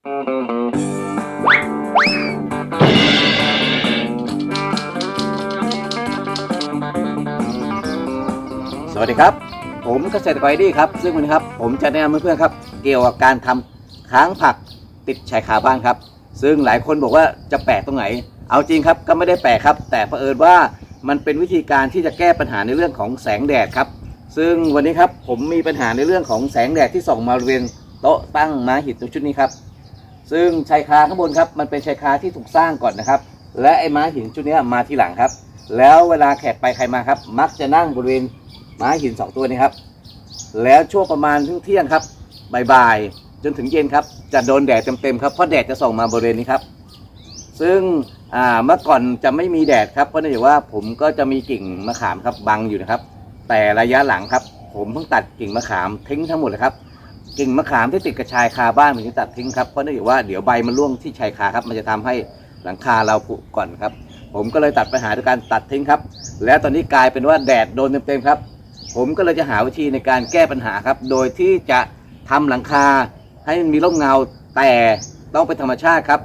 สวัสดีครับ ผมเกษตรกรไอดี้ครับ ซึ่งวันนี้ครับ ผมจะแนะนำเพื่อนๆครับ เกี่ยวกับการทำค้างผักติดชายคาบ้านครับ ซึ่งหลายคนบอกว่าจะแปลกตรงไหน เอาจริงครับก็ไม่ได้แปลกครับ แต่เผอิญว่ามันเป็นวิธีการที่จะแก้ปัญหาในเรื่องของแสงแดดครับ ซึ่งวันนี้ครับผมมีปัญหาในเรื่องของแสงแดดที่ส่องมาบริเวณโต๊ะตั้งม้าหินตรงชุดนี้ครับ ซึ่งชายคาข้างบนครับมันเป็นชายคาที่ถูกสร้างก่อนนะครับ และไอ้ม้าหินชุดนี้มาทีหลังครับ แล้วเวลาแขกไปใครมาครับ มักจะนั่งบริเวณม้าหินสองตัวนี้ครับ แล้วช่วงประมาณเที่ยงครับบ่ายๆจนถึงเย็นครับ จะโดนแดดเต็มๆครับเพราะแดดจะส่องมาบริเวณนี้ครับ ซึ่งเมื่อก่อนจะไม่มีแดดครับเพราะเนื่องจากว่าผมก็จะมีกิ่งมะขามครับบังอยู่นะครับ แต่ระยะหลังครับ ผมเพิ่งตัดกิ่งมะขามทิ้งทั้งหมดเลยครับ กิ่งมะขามที่ติดกับชายคาบ้านผมจะตัดทิ้งครับเพราะเนื่องจากว่าเดี๋ยวใบมันร่วงที่ชายคาครับ มันจะทำให้หลังคาเราผุก่อนครับ ผมก็เลยตัดปัญหาด้วยการตัดทิ้งครับ แล้วตอนนี้กลายเป็นว่าแดดโดนเต็มๆครับ ผมก็เลยจะหาวิธีในการแก้ปัญหาครับ โดยที่จะทำหลังคาให้มันมีร่มเงาแต่ต้องเป็นธรรมชาติครับ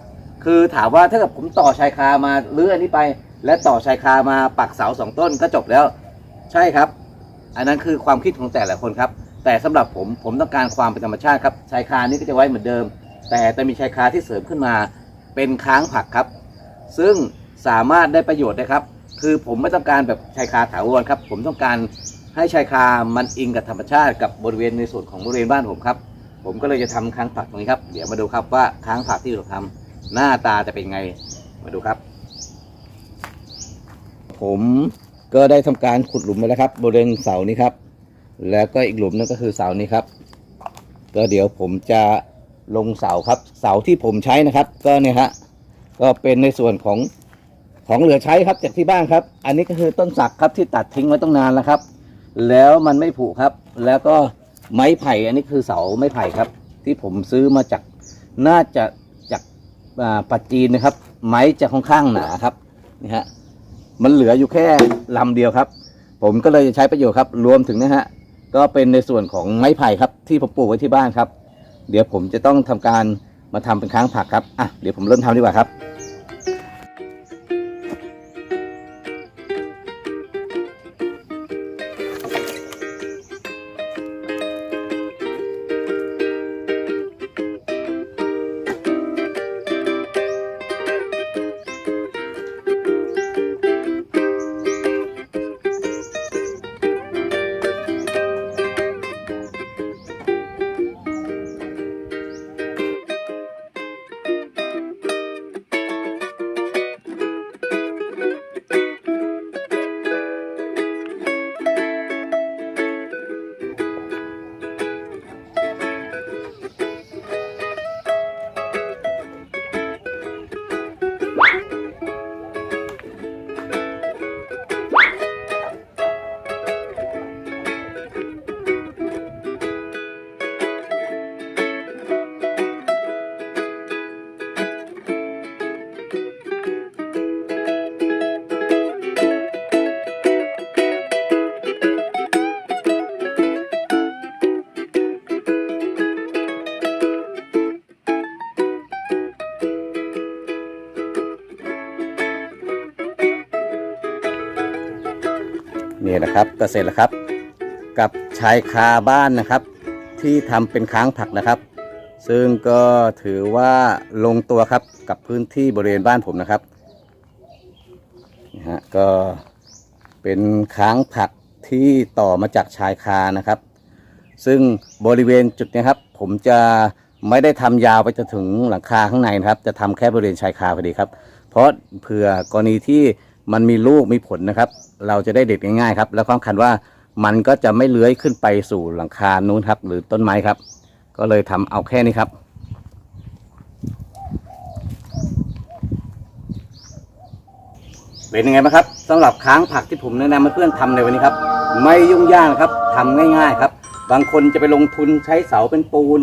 คือถามว่าถ้าเกิดผมต่อชายคามาหรืออันนี้ไป และต่อชายคามาปักเสาสองต้นก็จบแล้ว ใช่ครับ อันนั้นคือความคิดของแต่ละคนครับ แต่สำหรับผมผมต้องการความเป็นธรรมชาติครับชายคานี้ก็จะไว้เหมือนเดิม แต่จะมีชายคาที่เสริมขึ้นมาเป็นค้างผักครับ ซึ่งสามารถได้ประโยชน์นะครับ คือผมไม่ต้องการแบบชายคาถาวรครับ ผมต้องการให้ชายคามันอิงกับธรรมชาติกับบริเวณในส่วนของบริเวณบ้านผมครับ ผมก็เลยจะทำค้างผักตรงนี้ครับ เดี๋ยวมาดูครับว่าค้างผักที่เราทำหน้าตาจะเป็นไง มาดูครับ ผมก็ได้ทำการขุดหลุมไปแล้วครับ บริเวณเสานี้ครับ แล้วก็อีกหลุมนึงก็คือเสานี้ครับ ก็เดี๋ยวผมจะลงเสาครับ เสาที่ผมใช้นะครับ ก็เนี่ยฮะก็เป็นในส่วนของของเหลือใช้ครับจากที่บ้านครับ อันนี้ก็คือต้นสักครับที่ตัดทิ้งไว้ตั้งนานแล้วครับ แล้วมันไม่ผุครับ แล้วก็ไม้ไผ่อันนี้คือเสาไม้ไผ่ครับ ที่ผมซื้อมาจากน่าจะจากอ่าปัจจีนนะครับ ไม้จะค่อนข้างหนาครับนี่ฮะมันเหลืออยู่แค่ลำเดียวครับ ผมก็เลยจะใช้ประโยชน์ครับ รวมถึงนะฮะ ก็เป็นในส่วนของไม้ไผ่ครับ ที่ผมปลูกไว้ที่บ้านครับ เดี๋ยวผมจะต้องทำการมาทำเป็นค้างผักครับอะเดี๋ยวผมเริ่มทำดีกว่าครับ นี่นะครับก็เสร็จแล้วครับ กับชายคาบ้านนะครับ ที่ทำเป็นค้างผักนะครับ ซึ่งก็ถือว่าลงตัวครับกับพื้นที่บริเวณบ้านผมนะครับนะฮะก็เป็นค้างผักที่ต่อมาจากชายคานะครับ ซึ่งบริเวณจุดนี้ครับ ผมจะไม่ได้ทำยาวไปจนถึงหลังคาข้างในนะครับ จะทำแค่บริเวณชายคาพอดีครับ เพราะเผื่อกรณีที่ มันมีลูกมีผลนะครับ เราจะได้เด็ดง่ายๆครับ แล้วความคันว่ามันก็จะไม่เลื้อยขึ้นไปสู่หลังคานู้นครับ หรือต้นไม้ครับ ก็เลยทำเอาแค่นี้ครับ เป็นยังไงบ้างครับสำหรับค้างผักที่ผมแนะนำให้เพื่อนทำในวันนี้ครับ ไม่ยุ่งยากครับทำง่าย ๆครับ บางคนจะไปลงทุนใช้เสาเป็นปูน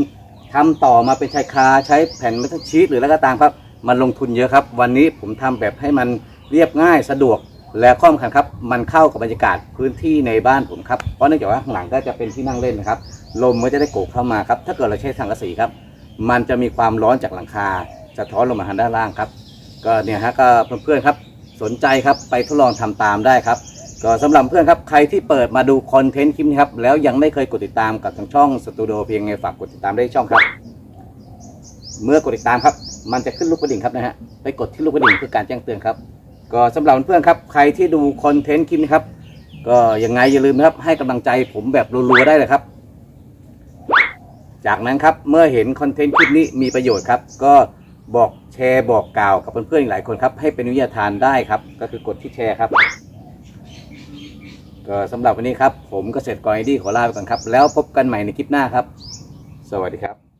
ทำต่อมาเป็นชายคาใช้แผ่นเมทัลชีตหรืออะไรก็ตามครับ มันลงทุนเยอะครับ วันนี้ผมทำแบบให้มัน เรียบง่ายสะดวกและข้อสำคัญครับ มันเข้ากับบรรยากาศพื้นที่ในบ้านผมครับ เพราะเนื่องจากว่าข้างหลังก็จะเป็นที่นั่งเล่นนะครับ ลมก็จะได้โกกเข้ามาครับ ถ้าเกิดเราใช้สังกะสีครับ มันจะมีความร้อนจากหลังคาสะท้อนลงมาทางด้านล่างครับ ก็เนี่ยฮะก็เพื่อนๆครับ สนใจครับไปทดลองทำตามได้ครับ ก็สำหรับเพื่อนครับ ใครที่เปิดมาดูคอนเทนต์คลิปนี้ครับ แล้วยังไม่เคยกดติดตามกับทางช่องสตูดิโอเพียงไงฝากกดติดตามได้ช่องครับ เมื่อกดติดตามครับ มันจะขึ้นลูกกระดิ่งครับนะฮะ ไปกดที่ลูกกระดิ่งเพื่อการแจ้งเตือนครับ ก็สำหรับเพื่อนๆครับ ใครที่ดูคอนเทนต์คลิปนี้ครับ ก็ยังไงอย่าลืมนะครับ ให้กำลังใจผมแบบรัวๆได้เลยครับ จากนั้นครับเมื่อเห็นคอนเทนต์คลิปนี้มีประโยชน์ครับ ก็บอกแชร์บอกกล่าวกับเพื่อนๆอีกหลายคนครับให้เป็นวิทยาทานได้ครับ ก็คือกดที่แชร์ครับ ก็สำหรับวันนี้ครับ ผมเกษตรกรไอดีขอลาไปก่อนครับ แล้วพบกันใหม่ในคลิปหน้าครับ สวัสดีครับ